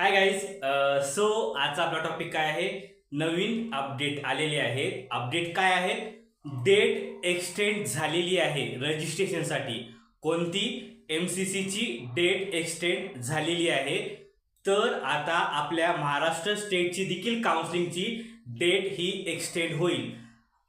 Hi guys so आजचा आपला topic काय आहे? नवीन अपडेट आलेले आहे. अपडेट काय आहे? डेट एक्सटेंड झालेली आहे रजिस्ट्रेशनसाठी कोणती? एम सी सीची डेट एक्सटेंड झालेली आहे. तर आता आपल्या महाराष्ट्र स्टेटची देखील काउन्सिलिंगची डेट ही एक्सटेंड होईल.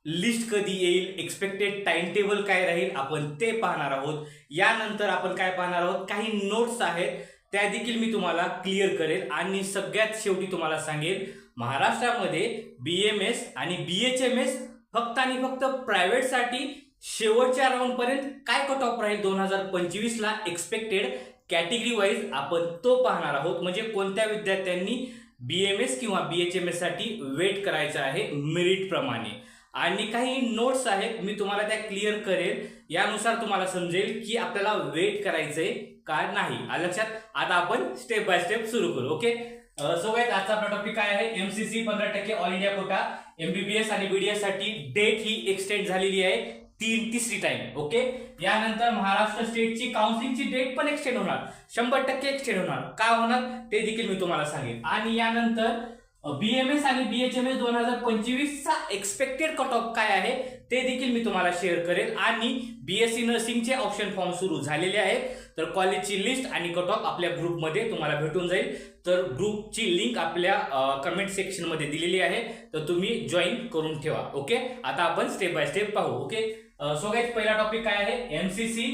लिस्ट कधी येईल? एक्सपेक्टेड टाइम टेबल काय राहील? आपण ते पाहणार आहोत. यानंतर आपण काय पाहणार आहोत? काही नोट्स आहेत. त्या देखील मी तुम्हाला क्लिअर करेल आणि सगळ्यात शेवटी तुम्हाला सांगेल महाराष्ट्रामध्ये बी एम एस आणि बी एच एम एस फक्त आणि फक्त प्रायव्हेटसाठी शेवटच्या राऊंडपर्यंत काय कट ऑफ राहील दोन हजार पंचवीसला एक्सपेक्टेड कॅटेगरी वाईज आपण तो पाहणार आहोत. म्हणजे कोणत्या विद्यार्थ्यांनी बी एम एस किंवा बी एच एम एससाठी वेट करायचं आहे मेरिटप्रमाणे आणि काही नोट्स आहेत मी तुम्हाला त्या क्लिअर करेल. यानुसार तुम्हाला समजेल की आपल्याला वेट करायचंय का नाही. लक्षात? आता आपण स्टेप बाय स्टेप सुरू करू ओके सो गाईज आजचा आपला टॉपिक काय आहे? एमसीसी पंधरा टक्के ऑल इंडिया कोटा एमबीबीएस आणि बीडीएससाठी डेट ही एक्सटेंड झालेली आहे तीन तिसरी टाइम ओके यानंतर महाराष्ट्र स्टेटची काउन्सिलिंगची डेट पण एक्सटेंड होणार. शंभर टक्के एक्सटेंड होणार. काय होणार? ते देखील मी तुम्हाला सांगेन. आणि यानंतर बीएमएस आणि बीएचएमएस दोन हजार पंचवीसचा एक्सपेक्टेड कट ऑफ काय आहे ते देखील मी तुम्हाला शेअर करेल. आणि बीएससी नर्सिंगचे ऑप्शन फॉर्म सुरू झालेले आहेत. तर कॉलेजची लिस्ट आणि कट ऑफ आपल्या ग्रुपमध्ये तुम्हाला भेटून जाईल. तर ग्रुपची लिंक आपल्या कमेंट सेक्शनमध्ये दिलेली आहे. तर तुम्ही जॉईन करून ठेवा ओके आता आपण स्टेप बाय स्टेप पाहू ओके सो गाईज पहिला टॉपिक काय आहे? एमसीसी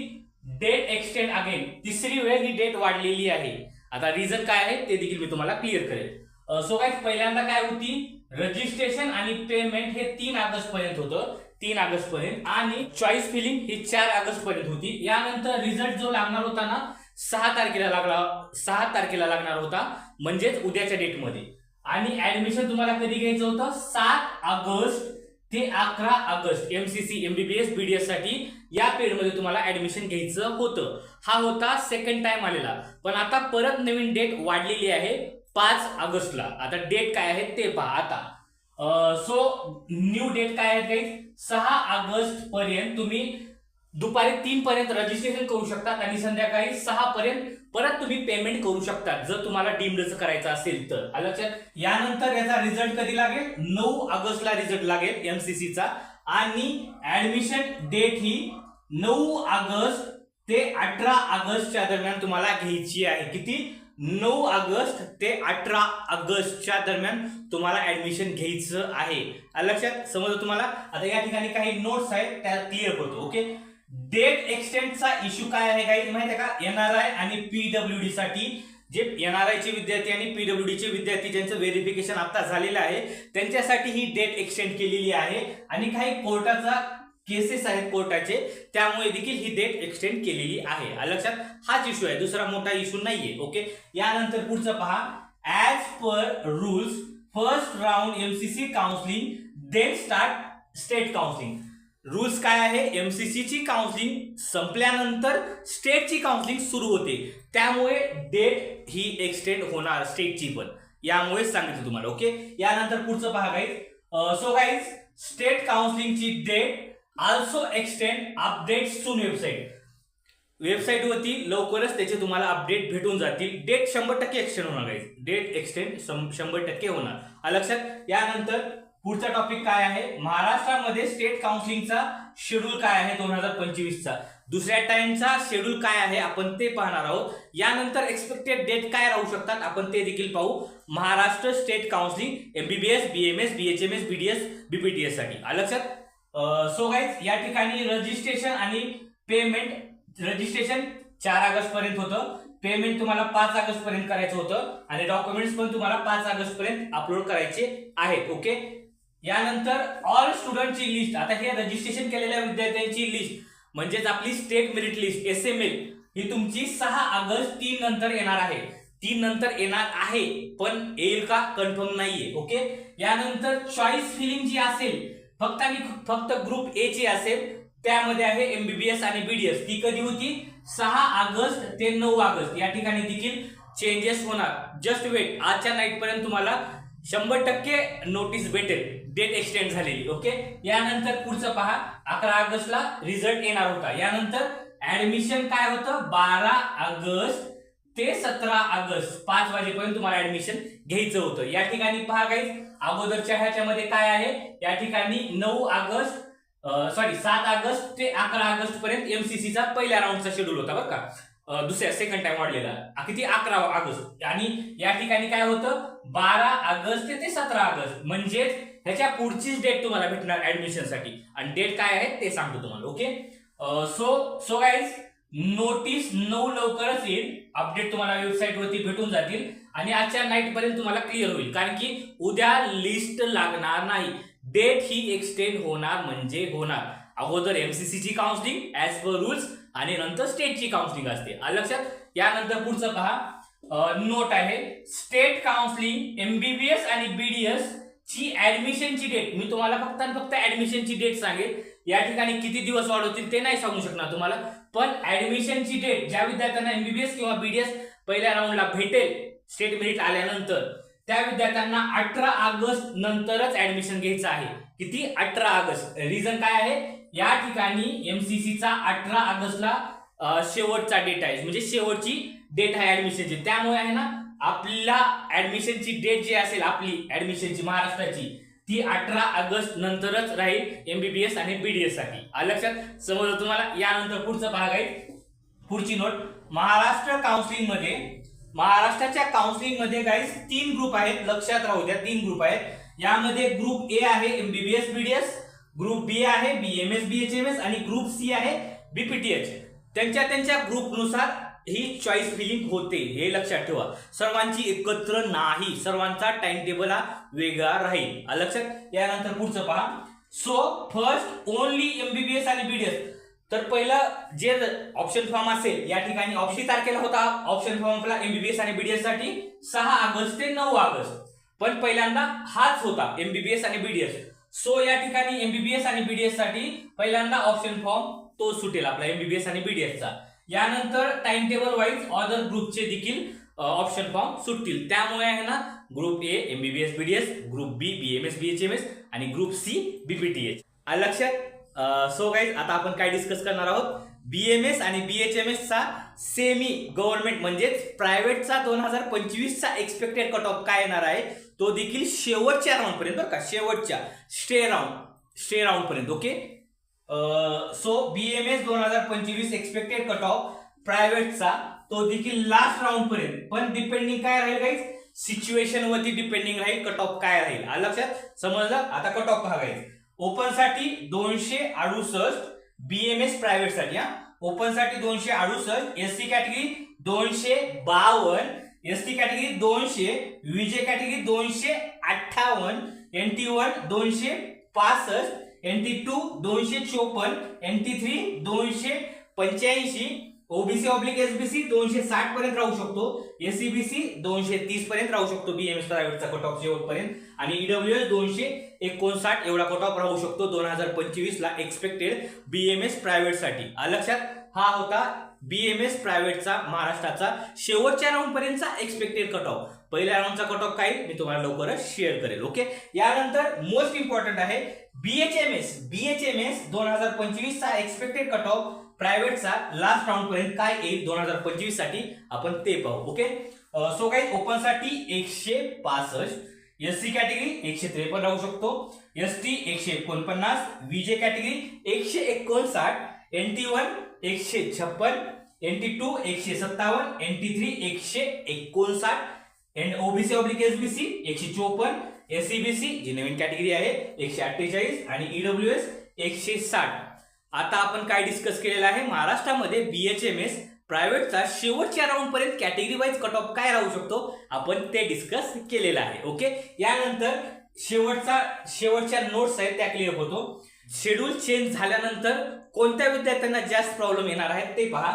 डेट एक्सटेंड अगेन तिसरी वेळ ही डेट वाढलेली आहे. आता रिझन काय आहे ते देखील मी तुम्हाला क्लिअर करेल. सो गाईज पहिल्यांदा काय होती? रजिस्ट्रेशन आणि पेमेंट हे तीन ऑगस्ट पर्यंत होतं. तीन ऑगस्ट पर्यंत आणि चॉईस फिलिंग ही चार ऑगस्ट पर्यंत होती. यानंतर रिझल्ट जो लागणार होता ना सहा तारखेला लागला सहा तारखेला लागणार होता. म्हणजेच उद्याच्या डेटमध्ये आणि ऍडमिशन तुम्हाला कधी घ्यायचं होतं? सात ऑगस्ट ते अकरा ऑगस्ट एमसीसी एमबीबीएस बीडीएससाठी. या पिरियडमध्ये तुम्हाला ऍडमिशन घ्यायचं होतं. हा होता सेकंड टाइम आलेला. पण आता परत नवीन डेट वाढलेली आहे. पाच ऑगस्टला. आता डेट काय आहे ते पहा आता. सो न्यू डेट काय आहे काही? सहा ऑगस्ट पर्यंत तुम्ही दुपारी तीन पर्यंत रजिस्ट्रेशन करू शकतात आणि संध्याकाळी सहा पर्यंत परत तुम्ही पेमेंट करू शकतात जर तुम्हाला डीम्डचं करायचं असेल तर. लक्षात? यानंतर याचा रिझल्ट कधी लागेल? नऊ ऑगस्टला रिझल्ट लागेल एमसीसीचा आणि ऍडमिशन डेट ही नऊ ऑगस्ट ते अठरा ऑगस्टच्या दरम्यान तुम्हाला घ्यायची आहे. किती? नऊ ऑगस्ट ते अठरा ऑगस्टच्या दरम्यान तुम्हाला ऍडमिशन घ्यायचं आहे. लक्षात समजा तुम्हाला? आता या ठिकाणी काही नोट्स आहेत त्या क्लिअर करतो ओके डेट एक्सटेंडचा इश्यू काय आहे काही माहिती आहे का? एनआरआय आणि पीडब्ल्यू डी साठी जे एनआरआय चे विद्यार्थी आणि पीडब्ल्यू चे विद्यार्थी ज्यांचं व्हेरिफिकेशन आता झालेलं आहे त्यांच्यासाठी ही डेट एक्सटेंड केलेली आहे. आणि काही कोर्टाचा केसेस आहेत कोर्टाचे त्यामुळे देखील ही डेट एक्सटेंड केलेली आहे. लक्षात हाच इश्यू आहे. दुसरा मोठा इश्यू नाहीये ओके यानंतर पुढचं पहा. As per rules first round MCC counselling then start state counselling rules काय आहे? एमसीसी ची काउन्सिलिंग संपल्यानंतर स्टेटची काउन्सिलिंग सुरू होते. त्यामुळे डेट ही एक्सटेंड होणार स्टेटची पण. यामुळे सांगितलं तुम्हाला ओके यानंतर पुढचं पहा guys so guys state काउन्सिलिंगची date also extend update to website वेबसाईटवरती लवकरच त्याचे तुम्हाला अपडेट भेटून जातील. डेट शंभर टक्के एक्सटेंड होणार गाईज डेट एक्सटेंड शंभर टक्के होणार. लक्षात यानंतर पुढचा टॉपिक काय आहे? महाराष्ट्रामध्ये स्टेट काउन्सिलिंगचा शेड्यूल काय आहे दोन हजार पंचवीसचा? दुसऱ्या टाइमचा शेड्यूल काय आहे आपण ते पाहणार आहोत. यानंतर एक्सपेक्टेड डेट काय राहू शकतात आपण ते देखील पाहू. Maharashtra state counselling MBBS BMS BHMS BDS बीपीटीएससाठी. लक्षात? सो गाईज या ठिकाणी रजिस्ट्रेशन आणि पेमेंट रजिस्ट्रेशन चार ऑगस्ट पर्यंत होतं. पेमेंट तुम्हाला पाच ऑगस्ट पर्यंत करायचं होतं आणि डॉक्युमेंट्स पण तुम्हाला पाच ऑगस्ट पर्यंत अपलोड करायचे आहेत ओके यानंतर ऑल स्टुडंटची लिस्ट आता हे रजिस्ट्रेशन केलेल्या विद्यार्थ्यांची लिस्ट म्हणजेच आपली state merit list S M L ही तुमची सहा ऑगस्ट तीन नंतर येणार आहे. तीन नंतर येणार आहे पण येईल का? कन्फर्म नाहीये ओके यानंतर चॉईस फिलिंग जी असेल फक्त आणि फक्त ग्रुप ए ची असेल त्यामध्ये आहे एमबीबीएस आणि बीडीएस ती कधी होती? सहा ऑगस्ट ते नऊ ऑगस्ट. या ठिकाणी देखील चेंजेस होणार. जस्ट वेट आजच्या नाईट पर्यंत तुम्हाला शंभर टक्के नोटीस भेटेल. डेट एक्सटेंड झालेली ओके यानंतर पुढचं पहा. अकरा ऑगस्टला रिझल्ट येणार होता. यानंतर ऍडमिशन काय होतं? बारा ऑगस्ट ते सतरा ऑगस्ट पाच वाजेपर्यंत तुम्हाला ऍडमिशन घ्यायचं होतं. या ठिकाणी पहा काही अगोदरच्या ह्याच्यामध्ये काय आहे? या ठिकाणी नऊ ऑगस्ट सॉरी सात ऑगस्ट ते अकरा ऑगस्ट पर्यंत एमसीसीचा पहिल्या राऊंडचा शेड्यूल होता बरं का? दुसऱ्या सेकंड टाइम वाढलेला. किती? अकरा ऑगस्ट. आणि या ठिकाणी काय होतं? बारा ऑगस्ट ते ते सतरा ऑगस्ट. म्हणजेच ह्याच्या पुढचीच डेट तुम्हाला भेटणार ऍडमिशनसाठी. आणि डेट काय आहे? ते सांगतो तुम्हाला okay so so guys notice नऊ लवकरच येईल. अपडेट तुम्हाला वेबसाईट वरती भेटून जातील. आणि आजच्या नाईट पर्यंत तुम्हाला क्लिअर होईल. कारण की उद्या लिस्ट लागणार नाही. डेट ही एक्सटेंड होणार म्हणजे होणार. अगोदर एमसीसी ची काउन्सिलिंग ऍज पर रूल्स आणि नंतर स्टेटची काउन्सिलिंग असते. लक्षात? यानंतर पुढचं पहा. नोट आहे. स्टेट काउन्सिलिंग एमबीबीएस आणि बीडीएस ची ऍडमिशनची डेट मी तुम्हाला फक्त आणि फक्त ऍडमिशनची डेट सांगेल. या ठिकाणी किती दिवस वाढवतील ते नाही सांगू शकणार तुम्हाला. पण ऍडमिशनची डेट ज्या विद्यार्थ्यांना एमबीबीएस किंवा बीडीएस पहिल्या राऊंडला भेटेल स्टेट मेरिट आल्यानंतर त्या विद्यार्थ्यांना अठरा ऑगस्ट नंतरच ऍडमिशन घ्यायचं आहे. किती? अठरा ऑगस्ट. रिझन काय आहे? या ठिकाणी एमसीसीचा अठरा ऑगस्टला शेवटचा डेट आहे. म्हणजे शेवटची डेट आहे ऍडमिशनची त्यामुळे आहे ना आपल्या ऍडमिशनची डेट जी असेल आपली ऍडमिशनची महाराष्ट्राची ती अठरा ऑगस्ट नंतरच राहील एमबीबीएस आणि बीडीएससाठी. लक्षात? समजलं तुम्हाला? यानंतर पुढचं भाग आहे. पुढची नोट. महाराष्ट्र काउन्सिलिंगमध्ये महाराष्ट्राच्या काउन्सिलिंगमध्ये काही तीन ग्रुप आहेत. लक्षात राहू द्या तीन ग्रुप आहेत. यामध्ये ग्रुप ए आहे एमबीबीएस बीडीएस ग्रुप बी आहे बीएमएस बीएचएमएस आणि ग्रुप सी आहे बीपीटीएच त्यांच्या त्यांच्या ग्रुपनुसार ही चॉईस फिलिंग होते हे लक्षात ठेवा. सर्वांची एकत्र नाही सर्वांचा टाइम टेबल हा वेगळा राहील. लक्षात? यानंतर पुढचं पहा. सो फर्स्ट ओनली एमबीबीएस आणि बीडीएस तर पहिलं जे ऑप्शन फॉर्म असेल या ठिकाणी ऑप्शन तारखेला होता. ऑप्शन फॉर्म आपला एमबीबीएस आणि बीडीएससाठी सहा ऑगस्ट ते नऊ ऑगस्ट. पण पहिल्यांदा हाच होता एमबीबीएस आणि बीडीएस सो या ठिकाणी एमबीबीएस आणि बीडीएससाठी पहिल्यांदा ऑप्शन फॉर्म तो सुटेल आपला एमबीबीएस आणि बीडीएस चा. यानंतर टाइम टेबल वाईज ऑदर ग्रुपचे देखील ऑप्शन फॉर्म सुटतील. त्यामुळे आहे ना group A MBBS BDS group B BMS BHMS आणि ग्रुप सी बीपीटीएच लक्षात? सो गाईज आता आपण काय डिस्कस करणार आहोत? बीएमएस आणि बीएचएमएस चा सेमी गव्हर्नमेंट म्हणजेच प्रायव्हेटचा दोन हजार पंचवीसचा एक्सपेक्टेड कट ऑफ काय येणार आहे? तो देखील शेवटच्या राऊंडपर्यंत बरं का शेवटच्या स्टे राऊंड स्टे राऊंडपर्यंत ओके सो बीएमएस दोन हजार पंचवीस एक्सपेक्टेड कट ऑफ प्रायव्हेटचा तो देखील लास्ट राऊंड पर्यंत. पण डिपेंडिंग काय राहील काही सिच्युएशन वरती डिपेंडिंग राहील कट ऑफ काय राहील. आलं लक्षात? समजलं? आता कट ऑफ पहा ओपनसाठी दोनशे अडुसष्ट बीएमएस प्रायव्हेटसाठी हा. ओपनसाठी दोनशे अडुसष्ट एससी कॅटेगरी दोनशे बावन्न एस टी कॅटेगरी दोनशे विजे कॅटेगरी दोनशे अठ्ठावन्न एन टी वन दोनशे पासष्ट एन टी टू दोनशे चोपन्न एन टी थ्री दोनशे पंच्याऐंशी ओबीसी ऑब्लिक एसबीसी दोनशे साठ पर्यंत राहू शकतो एसीबीसी दोनशे तीस पर्यंत राहू शकतो बीएमएस प्रायव्हेटचा कट ऑफ शेवटपर्यंत आणि ईडब्ल्यू एस दोनशे एकोणसाठ एवढा कट ऑफ राहू शकतो दोन हजार पंचवीस ला एक्सपेक्टेड बीएमएस प्रायव्हेटसाठी. लक्षात? हा होता बीएमएस प्रायव्हेटचा महाराष्ट्राचा शेवटच्या राऊंड पर्यंतचा एक्सपेक्टेड कट ऑफ पहिल्या राऊंडचा कट ऑफ काय? मी तुम्हाला लवकरच शेअर करेल ओके यानंतर मोस्ट इम्पॉर्टंट आहे बीएचएमएस बीएचएमएस दोन हजार पंचवीसचा एक्सपेक्टेड कट ऑफ प्रायव्हेटचा लास्ट राऊंड पर्यंत काय येईल दोन हजार पंचवीससाठी आपण ते पाहू ओके सो काही ओपनसाठी एकशे पासष्ट एस सी कॅटेगरी एकशे त्रेपन्न राहू शकतो एस टी एकशे एकोणपन्नास विजे कॅटेगरी एकशे एकोणसाठ एन टी वन एकशे छप्पन एन टी टू एकशे सत्तावन्न एन टी थ्री एकशे एकोणसाठ एन ओबीसी ऑब्लिक एसबीसी एकशे चोपन्न एससीबीसी जी नवीन कॅटेगरी आहे एकशे अठ्ठेचाळीस आणि ईडब्ल्यू एस एकशे साठ. आता आपण काय डिस्कस केलेलं आहे? महाराष्ट्रामध्ये बीएच एम एस प्रायव्हेटचा शेवटच्या राऊंड पर्यंत कॅटेगरी वाईज कट ऑफ काय राहू शकतो? आपण ते डिस्कस केलेलं आहे ओके यानंतर शेवटचा शेवटच्या नोट्स आहेत त्या क्लिअर होतो. शेड्यूल चेंज झाल्यानंतर कोणत्या विद्यार्थ्यांना जास्त प्रॉब्लेम येणार आहेत ते पहा.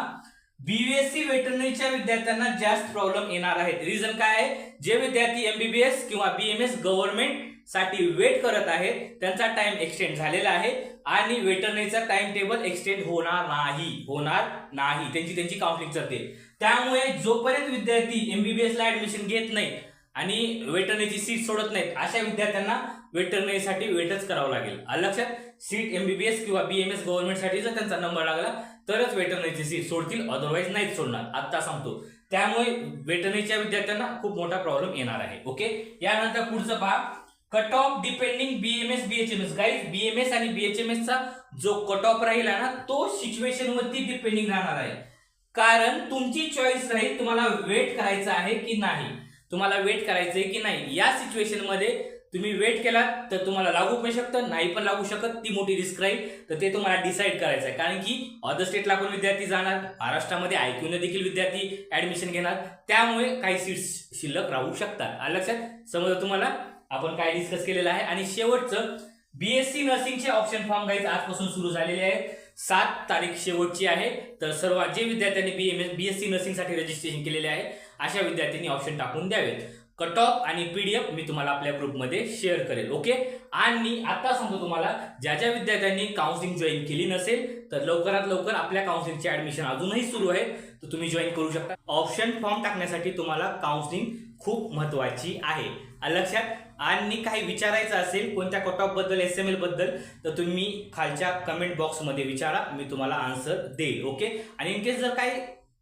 बीएससी वेटरनरीच्या विद्यार्थ्यांना जास्त प्रॉब्लेम येणार आहेत. रिझन काय आहे? जे विद्यार्थी एमबीबीएस किंवा बीएमएस गव्हर्नमेंटसाठी वेट करत आहेत त्यांचा टाइम एक्सटेंड झालेला आहे आणि वेटरनरीचा टाइम टेबल एक्सटेंड होणार नाही. होणार नाही. त्यांची त्यांची काउन्सिलिंग चालते त्यामुळे जोपर्यंत विद्यार्थी एमबीबीएसला ऍडमिशन घेत नाही आणि वेटरनरीची सीट सोडत नाहीत अशा विद्यार्थ्यांना वेटरनरीसाठी वेटच करावं लागेल. लक्षात? सीट एमबीबीएस किंवा बीएमएस गव्हर्नमेंटसाठी जर त्यांचा नंबर लागला तरच वेटरनरीची सीट सोडतील अदरवाईज नाहीच सोडणार. आत्ता सांगतो. त्यामुळे वेटरनरीच्या विद्यार्थ्यांना खूप मोठा प्रॉब्लेम येणार आहे. ओके यानंतर पुढचं पहा cut off depending BMS BHMS guys BMS आणि बीएचएमएस चा जो कट ऑफ राहील ना तो सिच्युएशन वरती डिपेंडिंग राहणार आहे. कारण तुमची चॉईस राहील तुम्हाला वेट करायचं आहे की नाही. तुम्हाला वेट करायचं आहे की नाही. या सिच्युएशनमध्ये तुम्ही वेट केला तर तुम्हाला लागू पण शकतं नाही पण लागू शकत. ती मोठी रिस्क राहील. तर ते तुम्हाला डिसाईड करायचं आहे. कारण की अदर स्टेटला पण विद्यार्थी जाणार महाराष्ट्रामध्ये आयक्यूने देखील विद्यार्थी ऍडमिशन घेणार. त्यामुळे काही सीट्स शिल्लक राहू शकतात. आलं लक्षात? समजा तुम्हाला आपण काय डिस्कस केलेलं आहे. आणि शेवटचं बीएससी नर्सिंगचे ऑप्शन फॉर्म काही आजपासून सुरू झालेले आहेत. सात तारीख शेवटची आहे. तर सर्व जे विद्यार्थ्यांनी बीएमएस बीएससी नर्सिंगसाठी रजिस्ट्रेशन केलेले आहे अशा विद्यार्थ्यांनी ऑप्शन टाकून द्यावेत. कट ऑफ आणि पीडीएफ मी तुम्हाला आपल्या ग्रुपमध्ये शेअर करेल ओके आणि आता सांगतो तुम्हाला ज्या ज्या विद्यार्थ्यांनी काउन्सिलिंग जॉईन केली नसेल तर लवकरात लवकर आपल्या काउन्सिलिंगचे ऍडमिशन अजूनही सुरू आहे तर तुम्ही जॉईन करू शकता. ऑप्शन फॉर्म टाकण्यासाठी तुम्हाला काउन्सिलिंग खूप महत्वाची आहे. लक्षात आणि काही विचारायचं असेल कोणत्या कट ऑफबद्दल एस एम एलबद्दल तर तुम्ही खालच्या कमेंट बॉक्समध्ये विचारा मी तुम्हाला आन्सर देईल ओके आणि इन केस जर काही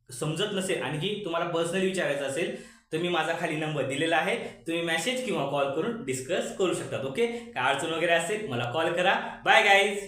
समजत नसेल आणखी तुम्हाला पर्सनली विचारायचं असेल तुम्ही माझा खाली नंबर दिलेला आहे. तुम्ही मेसेज किंवा कॉल करून डिस्कस करू शकतात ओके काय अडचण वगैरे असेल मला कॉल करा. Bye guys